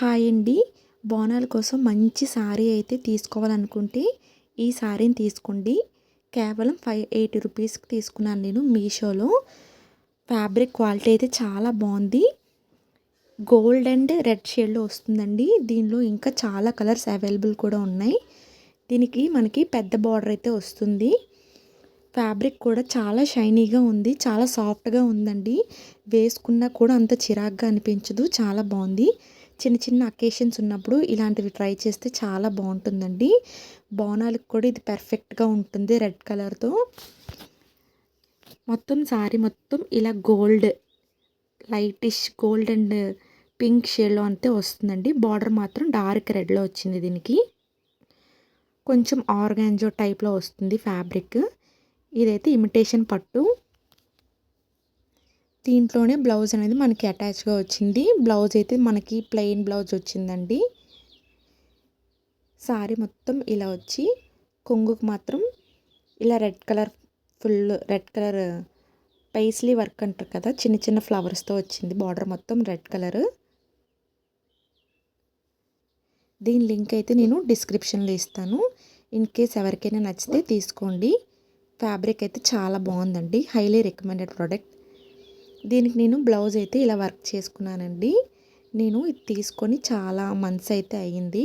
Hi అండి బోనాల కోసం మంచి శారీ అయితే తీసుకోవాలనుకుంటే ఈ శారీని తీసుకోండి. కేవలం ఫైవ్ ఎయిటీ రూపీస్కి తీసుకున్నాను నేను మీషోలో. ఫ్యాబ్రిక్ క్వాలిటీ అయితే చాలా బాగుంది. గోల్డ్ అండ్ రెడ్ షేడ్లో వస్తుందండి. దీనిలో ఇంకా చాలా కలర్స్ అవైలబుల్ కూడా ఉన్నాయి. దీనికి మనకి పెద్ద బార్డర్ అయితే వస్తుంది. ఫ్యాబ్రిక్ కూడా చాలా షైనీగా ఉంది. చాలా సాఫ్ట్గా ఉందండి. వేసుకున్నా కూడా అంత చిరాగ్గా అనిపించదు. చాలా బాగుంది. చిన్న చిన్న అకేషన్స్ ఉన్నప్పుడు ఇలాంటివి ట్రై చేస్తే చాలా బాగుంటుందండి. బోనాలకు కూడా ఇది పర్ఫెక్ట్గా ఉంటుంది రెడ్ కలర్తో మొత్తం శారీ మొత్తం ఇలా gold lightish gold and pink షేడ్లో అంతే వస్తుందండి. బార్డర్ మాత్రం డార్క్ రెడ్లో వచ్చింది దీనికి. కొంచెం ఆర్గాంజో టైప్లో వస్తుంది ఫ్యాబ్రిక్ ఇదైతే ఇమిటేషన్ పట్టు. దీంట్లోనే బ్లౌజ్ అనేది మనకి అటాచ్గా వచ్చింది. బ్లౌజ్ అయితే మనకి ప్లెయిన్ బ్లౌజ్ వచ్చిందండి. సారీ మొత్తం ఇలా వచ్చి కొంగుకు మాత్రం ఇలా red colour full red colour paisley work అంటారు కదా చిన్న చిన్న ఫ్లవర్స్తో వచ్చింది బార్డర్ మొత్తం రెడ్ కలర్. దీని లింక్ అయితే నేను డిస్క్రిప్షన్లో ఇస్తాను. ఇన్ కేస్ ఎవరికైనా నచ్చితే తీసుకోండి. ఫ్యాబ్రిక్ అయితే చాలా బాగుందండి. Highly recommended product. దీనికి నేను బ్లౌజ్ అయితే ఇలా వర్క్ చేసుకున్నానండి. నేను ఇది తీసుకొని చాలా మంత్స్ అయితే అయ్యింది.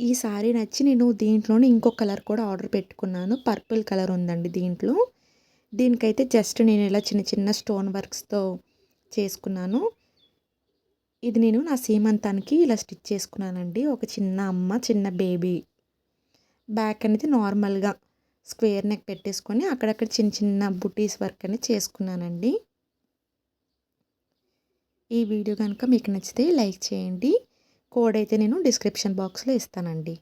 ఈ సారీ నచ్చి నేను దీంట్లోనే ఇంకో కలర్ కూడా ఆర్డర్ పెట్టుకున్నాను. పర్పుల్ కలర్ ఉందండి దీంట్లో. దీనికైతే జస్ట్ నేను ఇలా చిన్న చిన్న స్టోన్ వర్క్స్తో చేసుకున్నాను. ఇది నేను నా సీమంతానికి ఇలా స్టిచ్ చేసుకున్నానండి. ఒక చిన్న అమ్మ చిన్న బేబీ. బ్యాక్ అనేది నార్మల్గా స్క్వేర్ నెక్ పెట్టేసుకొని అక్కడక్కడ చిన్న చిన్న బుటీస్ వర్క్ అనేది చేసుకున్నానండి. ఈ వీడియో కనుక మీకు నచ్చితే లైక్ చేయండి. కోడ్ అయితే నేను డిస్క్రిప్షన్ బాక్స్లో ఇస్తానండి.